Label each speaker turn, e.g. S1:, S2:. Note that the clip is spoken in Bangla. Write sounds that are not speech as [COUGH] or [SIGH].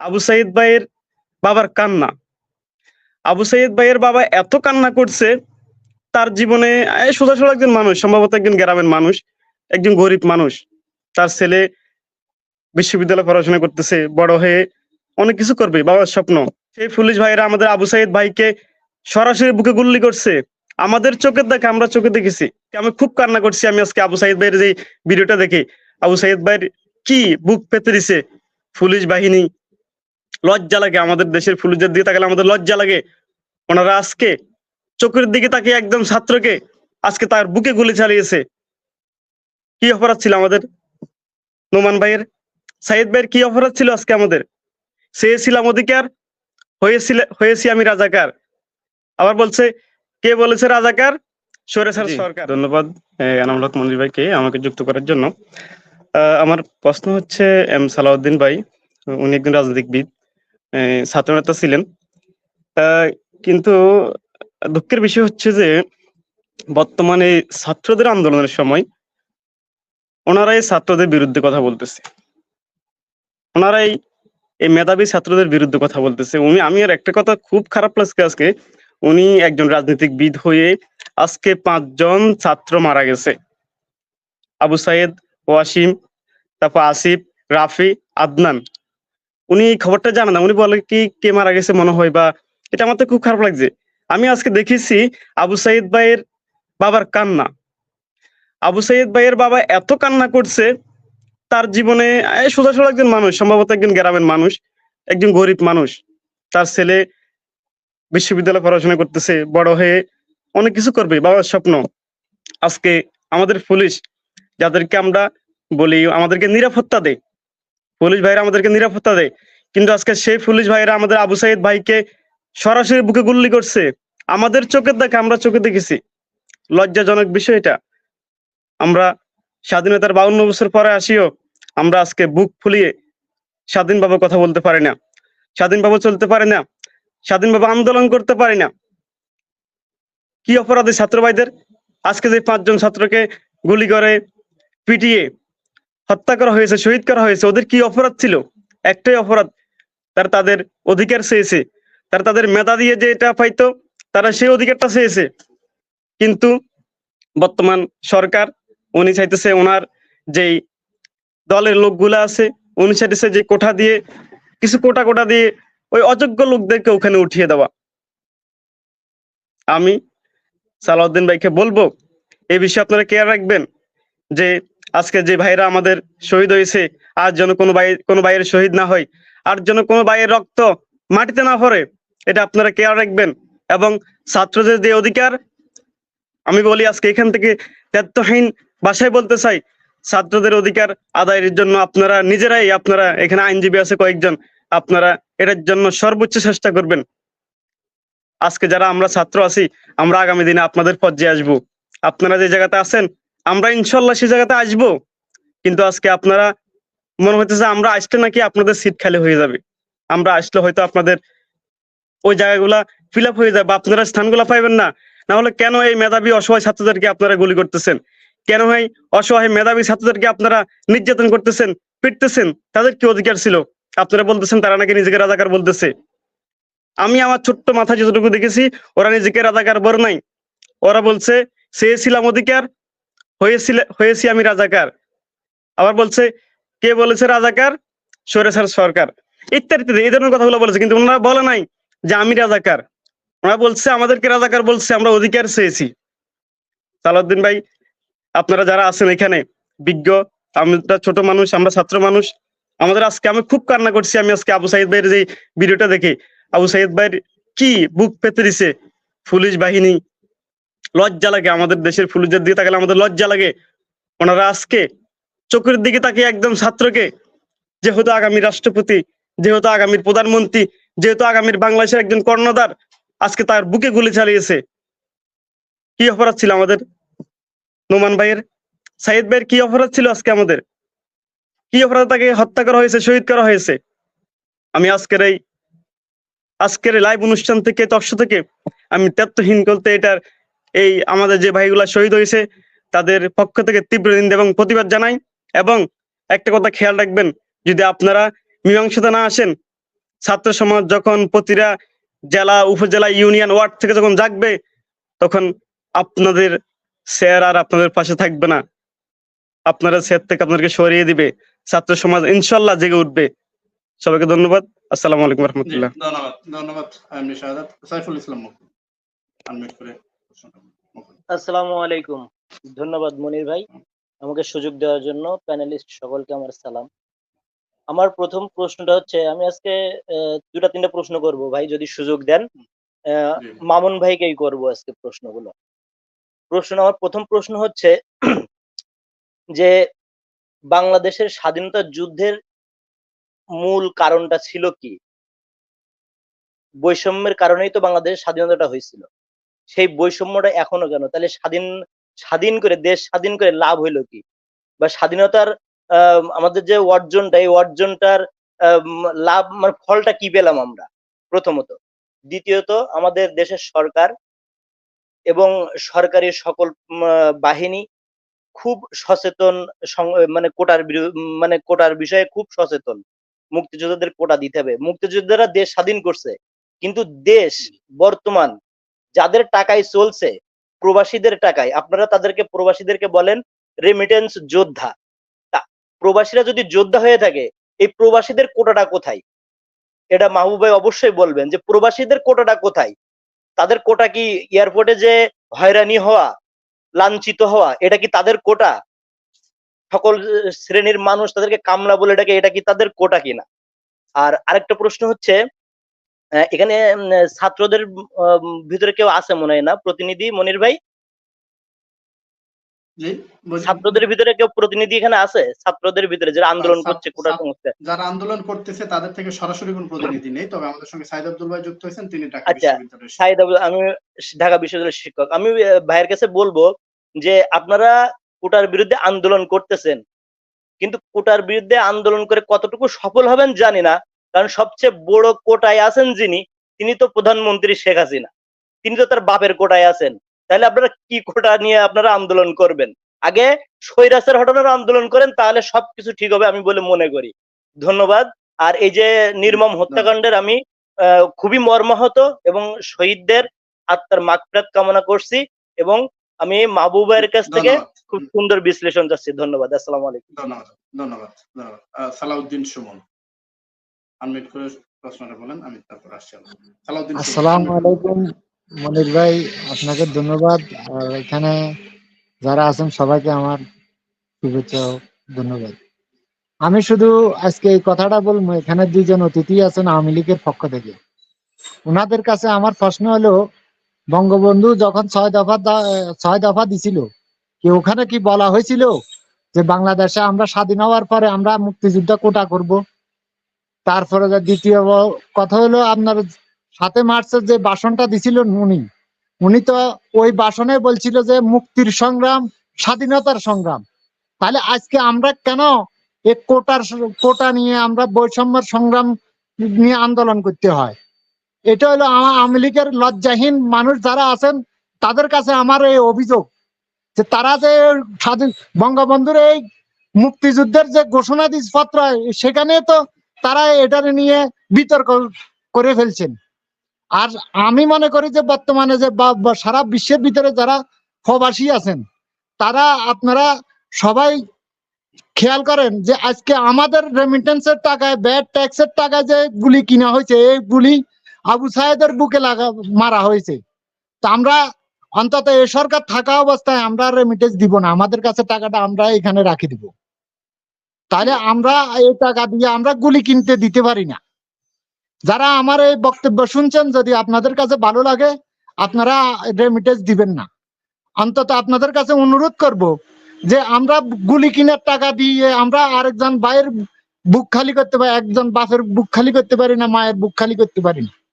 S1: আবু সাইদ ভাইয়ের বাবার কান্না। আবু সাইদ ভাইয়ের বাবা এত কান্না করছে, তার জীবনে, এই সোজা সোজা একজন মানুষ, সম্ভবত একজন গ্রামের মানুষ, একজন গরিব মানুষ। তার ছেলে বিশ্ববিদ্যালয়ে পড়াশোনা করতেছে, বড় হয়ে অনেক কিছু করবে, বাবার স্বপ্ন। সেই পুলিশ ভাইয়েরা আমাদের আবু সাইদ ভাইকে সরাসরি বুকে গুল্লি করছে। আমাদের চোখের দেখে, আমরা চোখে দেখেছি। আমি খুব কান্না করছি, আমি আজকে আবু সাইদ ভাইয়ের যে ভিডিওটা দেখে, আবু সাইদ ভাইয়ের কি বুক পেতে দিছে পুলিশ বাহিনী লজ্জা লাগে আমাদের দেশের পুলিশদের দিকে তাকালে আমাদের লজ্জা লাগে। ওনারা আজকে চোখের দিকে তাকিয়ে একদম ছাত্রকে আজকে তার বুকে গুলি চালিয়েছে। কি অপরাধ ছিল আমাদের? নোমান ভাইয়ের? সাইদ ভাইয়ের কি অপরাধ ছিল আজকে আমাদের? চেয়েছিলাম অধিকার হয়েছিল হয়েছি আমি রাজাকার। আবার বলছে কে বলেছে রাজাকার? সরে সরকার। ধন্যবাদ এনামুল হক মন্দির ভাইকে আমাকে যুক্ত করার জন্য। আহ, আমার প্রশ্ন হচ্ছে এম সালাউদ্দিন ভাই উনি একজন রাজনীতিবিদ আহ, ছাত্রনেতা ছিলেন। কিন্তু দুঃখের বিষয় হচ্ছে যে, বর্তমানে ছাত্রদের আন্দোলনের সময় ওনারাই ছাত্রদের বিরুদ্ধে কথা বলতেছে। ওনারাই এই মেধাবী ছাত্রদের বিরুদ্ধে কথা বলতেছে। উনি, আমি আর একটা কথা খুব খারাপ লাগছে আজকে, উনি একজন রাজনীতিকবিদ হয়ে আজকে পাঁচজন ছাত্র মারা গেছে। আবু সাইদ ওয়াসিম, তারপর আসিফ, রাফি, আদনান। উনি খবরটা জানে না। উনি বলে কি, কে মারা গেছে মনে হয় বা এটা আমার তো খুব খারাপ লাগছে। আমি আজকে দেখেছি আবু সাইদ ভাইয়ের বাবার কান্না। আবু সাইদ ভাইয়ের বাবা এত কান্না করছে, তার জীবনে সোজা সোজা একজন মানুষ, সম্ভবত একজন গ্রামের মানুষ, একজন গরিব মানুষ। তার ছেলে বিশ্ববিদ্যালয়ে পড়াশোনা করতেছে, বড় হয়ে অনেক কিছু করবে, বাবার স্বপ্ন। আজকে আমাদের পুলিশ যাদেরকে আমরা বলি, আমাদেরকে নিরাপত্তা দেয়। পুলিশ ভাইরা আমাদেরকে নিরাপত্তা দেয়। কিন্তু আজকে সেই পুলিশ ভাইরা আমাদের আবু সাইদ ভাইকে সরাসরি বুকে গুল্লি করছে। আমাদের চোখের দেখে আমরা চোখে দেখেছি। লজ্জাজনক বিষয় এটা। আমরা স্বাধীনতার বাউন্ন বছর পরে আসিও, আমরা আজকে বুক ফুলিয়ে স্বাধীনভাবে কথা বলতে পারি না। স্বাধীনভাবে চলতে পারি না। স্বাধীনভাবে আন্দোলন করতে পারি না। কি অপরাধী ছাত্র ভাইদের? আজকে যে পাঁচজন ছাত্রকে গুলি করে, পিটিয়ে হত্যা করা হয়েছে, শহীদ করা হয়েছে, ওদের কি অপরাধ ছিল? একটাই অপরাধ, তার তাদের অধিকার চেয়েছে। তারা তাদের মেধা দিয়ে যে এটা পাইতো, তারা সেই অধিকারটা চেয়েছে। কিন্তু বর্তমান সরকার, উনি চাইতেছে ওনার যেই দলের লোকগুলা আছে, উনি চাইতেছে যে কোঠা দিয়ে, কিছু কোটা কোটা দিয়ে ওই অযোগ্য লোকদেরকে ওখানে উঠিয়ে দেওয়া। আমি সালাউদ্দিন ভাইকে বলব, এই বিষয়ে আপনারা কেয়ার রাখবেন যে আজকে যে ভাইরা আমাদের শহীদ হয়েছে আর যেন কোনো ভাই কোনো ভাইয়ের শহীদ না হয়, আর যেন কোনো ভাইয়ের রক্ত মাটিতে না ভরে এটা আপনারা কেয়ার রাখবেন। এবং ছাত্রদের যে অধিকার, আমি বলি আজকে এখান থেকে দায়িত্বহীন ভাষায় বলতে চাই, ছাত্রদের অধিকার আদায়ের জন্য আপনারা নিজেরাই আপনারা এখানে আইনজীবী আছে কয়েকজন, আপনারা এটার জন্য সর্বোচ্চ চেষ্টা করবেন। আজকে যারা আমরা ছাত্র আছি, আমরা আগামী দিনে আপনাদের পর্যায়ে আসব। আপনারা যে জায়গাতে আছেন আমরা ইনশাল্লাহ সেই জায়গাতে আসব। কিন্তু আজকে আপনারা মনে হইতেছে আমরা আসলে নাকি আপনাদের সিট খালি হয়ে যাবে। আমরা আসলে হয়তো আপনাদের ওই জায়গাগুলা ফিল আপ হয়ে যাবে বা আপনারা স্থানগুলা পাইবেন না। না হলে কেন এই মেধাবী অসহায় ছাত্রদেরকে আপনারা গুলি করতেছেন? কেন এই অসহায় মেধাবী ছাত্রদেরকে আপনারা নির্যাতন করতেছেন, পিটতেছেন? তাদের কি অধিকার ছিল? আপনারা বলতেছেন তারা নাকি নিজেকে রাজাকার বলতেছে। আমি আমার ছোট্ট মাথা যতটুকু দেখেছি, ওরা নিজেকে রাজাকার বড় নাই। ওরা বলছে, চেয়েছিলাম অধিকার হয়েছিল হয়েছি আমি রাজাকার। আবার বলছে, কে বলেছে রাজাকার? সরে স্যার সরকার। ইত্যাদি ইত্যাদি এই ধরনের কথাগুলো বলেছে, কিন্তু ওনারা বলে নাই যে আমি রাজাকার। ওনারা বলছে, আমাদেরকে রাজাকার বলছে, আমরা অধিকার চেয়েছি। সালাউদ্দিন ভাই, আপনারা যারা আছেন এখানে, বিজ্ঞ, আমরা ছোট মানুষ, আমরা ছাত্র মানুষ, আমাদের আজকে আমি খুব কান্না করছি, আমি আজকে আবু সাইদ ভাইয়ের যে ভিডিওটা দেখে, আবু সাইদ ভাইয়ের কি বুক পেতে দিছে পুলিশ বাহিনী লজ্জা লাগে আমাদের দেশের পুলিশদের দিকে তাকালে আমাদের লজ্জা লাগে। ওনারা আজকে চোখের দিকে তাকিয়ে একদম ছাত্রকে, যেহেতু আগামী রাষ্ট্রপতি, যেহেতু আগামীর প্রধানমন্ত্রী, যেহেতু আগামীর বাংলাদেশের একজন কর্ণধার, আজকে তার বুকে গুলি চালিয়েছে। কি অপরাধ ছিল আমাদের? নোমান ভাইয়ের? সাইদ ভাইয়ের কি অপরাধ ছিল আজকে আমাদের? কি অপরাধ তাকে হত্যা করা হয়েছে, শহীদ করা হয়েছে? আমি আজকের এই, আজকের লাইভ অনুষ্ঠান থেকে তৎস থেকে, আমি তত্ত্বহীন করতে এটার এই আমাদের যে ভাইগুলা শহীদ হয়েছে, তাদের পক্ষ থেকে তীব্র নিন্দা এবং প্রতিবাদ জানাই এবং একটা কথা খেয়াল রাখবেন, যদি আপনারা মীমাংসাতে না আসেন, ছাত্র সমাজ যখন প্রতিটা জেলা, উপজেলা, ইউনিয়ন ওয়ার্ড থেকে যখন জাগবে, তখন আপনাদের স্যার আর আপনাদের পাশে থাকবে না। আপনারা স্যার থেকে আপনাদেরকে সরিয়ে দিবে। ছাত্র সমাজ ইনশাল্লাহ জেগে উঠবে। সবাইকে ধন্যবাদ। আসসালামু আলাইকুম রহমতুল্লাহ।
S2: ধন্যবাদ ধন্যবাদ শাহাদাত সাইফুল ইসলাম করে।
S3: আসসালামু আলাইকুম। ধন্যবাদ মনির ভাই আমাকে সুযোগ দেওয়ার জন্য প্যানেলিস্ট সকলকে আমার সালাম। আমার প্রথম প্রশ্নটা হচ্ছে আমি আজকে দুটা তিনটা প্রশ্ন করব। ভাই যদি সুযোগ দেন মামুন ভাইকেই করব আজকে প্রশ্নগুলো। প্রশ্ন আমার প্রথম প্রশ্ন হচ্ছে [CLEARS THROAT] যে বাংলাদেশের স্বাধীনতা যুদ্ধের মূল কারণটা ছিল কি? বৈষম্যের কারণেই তো বাংলাদেশের স্বাধীনতাটা হয়েছিল। সেই বৈষম্যটা এখনও কেন? তাহলে স্বাধীন স্বাধীন করে দেশ স্বাধীন করে লাভ হইল কি? বা স্বাধীনতার আহ, আমাদের যে অর্জনটা এই অর্জনটার লাভ মানে ফলটা কি পেলাম আমরা? প্রথমত। দ্বিতীয়ত আমাদের দেশের সরকার এবং সরকারি সকল বাহিনী খুব সচেতন মানে কোটার মানে কোটার বিষয়ে খুব সচেতন। মুক্তিযোদ্ধাদের কোটা দিতে হবে। মুক্তিযোদ্ধারা দেশ স্বাধীন করছে। কিন্তু দেশ বর্তমান যাদের টাকায় চলছে, প্রবাসীদের টাকায়, আপনারা তাদেরকে প্রবাসীদেরকে বলেন রেমিটেন্স যোদ্ধা। প্রবাসীরা যদি যোদ্ধা হয়ে থাকে, এই প্রবাসীদের কোটাটা কোথায়? এটা মাহবুব ভাই অবশ্যই বলবেন যে প্রবাসীদের কোটাটা কোথায়? তাদের কোটা কি এয়ারপোর্টে যে হয়রানি হওয়া, লাঞ্ছিত হওয়া, এটা কি তাদের কোটা? সকল শ্রেণির মানুষ তাদেরকে কামলা বলে ডাকে, এটা কি তাদের কোটা কিনা? আর আরেকটা প্রশ্ন হচ্ছে এখানে ছাত্রদের ভিতরে কেউ আছে মনে হয় না? প্রতিনিধি মনির ভাই? ছাত্রদের ভিতরে কেউ প্রতিনিধি এখানে আছে? ছাত্রদের ভিতরে যারা আন্দোলন করছে কোটা সংস্থা।
S2: যারা আন্দোলন করতেছে তাদের থেকে সরাসরি কোনো প্রতিনিধি নেই। তবে আমাদের সঙ্গে সাইদ আব্দুল ভাই যুক্ত হয়েছেন তিনি ঢাকা
S3: আচ্ছা, সাইদ আবুল- আমি ঢাকা বিশ্ববিদ্যালয়ের শিক্ষক। আমি ভাইয়ের কাছে বলব যে আপনারা কোটার বিরুদ্ধে আন্দোলন করতেছেন কিন্তু কোটার বিরুদ্ধে আন্দোলন করে কতটুকু সফল হবেন জানি না। কারণ সবচেয়ে বড় কোটায় আছেন যিনি তিনি তো প্রধানমন্ত্রী শেখ হাসিনা। তিনি তো তার বাপের কোটায় আছেন। তাহলে আপনারা কি কোটা নিয়ে আপনারা আন্দোলন করবেন? আগে স্বৈরাচার হটানোর আন্দোলন করেন তাহলে সবকিছু ঠিক হবে আমি বলে মনে করি। ধন্যবাদ। আর এই যে নির্মম হত্যাকাণ্ডের আমি আহ, খুবই মর্মাহত এবং শহীদদের আত্মার মাগফিরাত কামনা করছি এবং আমি মাহবুবের কাছ থেকে খুব সুন্দর বিশ্লেষণ চাচ্ছি। ধন্যবাদ। আসসালামু আলাইকুম।
S2: ধন্যবাদ। ধন্যবাদ। ধন্যবাদ। সালাউদ্দিন সুমন। করে প্রশ্নটা বলেন, আমি তারপর আসছি সালাউদ্দিন
S4: আসসালামু আলাইকুম, মনির ভাই, আপনাকে ধন্যবাদ। আর এখানে যারা আছেন, সবাইকে আমার শুভেচ্ছা ধন্যবাদ। আমি শুধু আজকে এই কথাটা বলব, এখানে দুইজন অতিথি আছেন আওয়ামী লীগের পক্ষ থেকে। ওনাদের কাছে আমার প্রশ্ন হলো, বঙ্গবন্ধু যখন ছয় দফা ছয় দফা দিছিল, কি ওখানে কি বলা হয়েছিল যে, বাংলাদেশে আমরা স্বাধীন হওয়ার পরে আমরা মুক্তিযুদ্ধ কোটা করব? তারপরে দ্বিতীয় কথা হলো আপনার সাথে মার্চের যে বাসনটা দিছিল উনি উনি তো ওই বাসনে বলছিল যে মুক্তির সংগ্রাম, স্বাধীনতার সংগ্রাম। তাহলে আজকে আমরা কেন এই কোটার কোটা নিয়ে আমরা বৈষম্যের সংগ্রাম নিয়ে আন্দোলন করতে হয়? এটা হলো আওয়ামী লীগের লজ্জাহীন মানুষ যারা আছেন, তাদের কাছে আমার এই অভিযোগ যে তারা যে স্বাধীন, বঙ্গবন্ধুর এই মুক্তিযুদ্ধের যে ঘোষণা দিস পত্র সেখানে তো তারা এটা নিয়ে বিতর্ক করে ফেলছেন। আর আমি মনে করি যে বর্তমানে যে সারা বিশ্বের ভিতরে যারা প্রবাসী আছেন, তারা আপনারা সবাই খেয়াল করেন যে আজকে আমাদের রেমিটেন্সের টাকায় ব্যাড ট্যাক্সের টাকায় যে গুলি কিনা হয়েছে, এই গুলি আবু সাহেদের বুকে লাগা, মারা হয়েছে। তো আমরা অন্তত এ সরকার থাকা অবস্থায় আমরা রেমিটেন্স দিব না। আমাদের কাছে টাকাটা আমরা এখানে রাখি দিব। তাহলে আমরা এই টাকা দিয়ে আমরা গুলি কিনতে দিতে পারি না। যারা আমার এই বক্তব্য শুনছেন, যদি আপনাদের কাছে ভালো লাগে, আপনারা রেমিটেন্স দিবেন না। অন্তত আপনাদের কাছে অনুরোধ করব যে আমরা গুলি কিনার টাকা দিয়ে আমরা আরেকজন ভাইয়ের বুক খালি করতে পারি, একজন বাপের বুক খালি করতে পারি না, মায়ের বুক খালি করতে পারি না।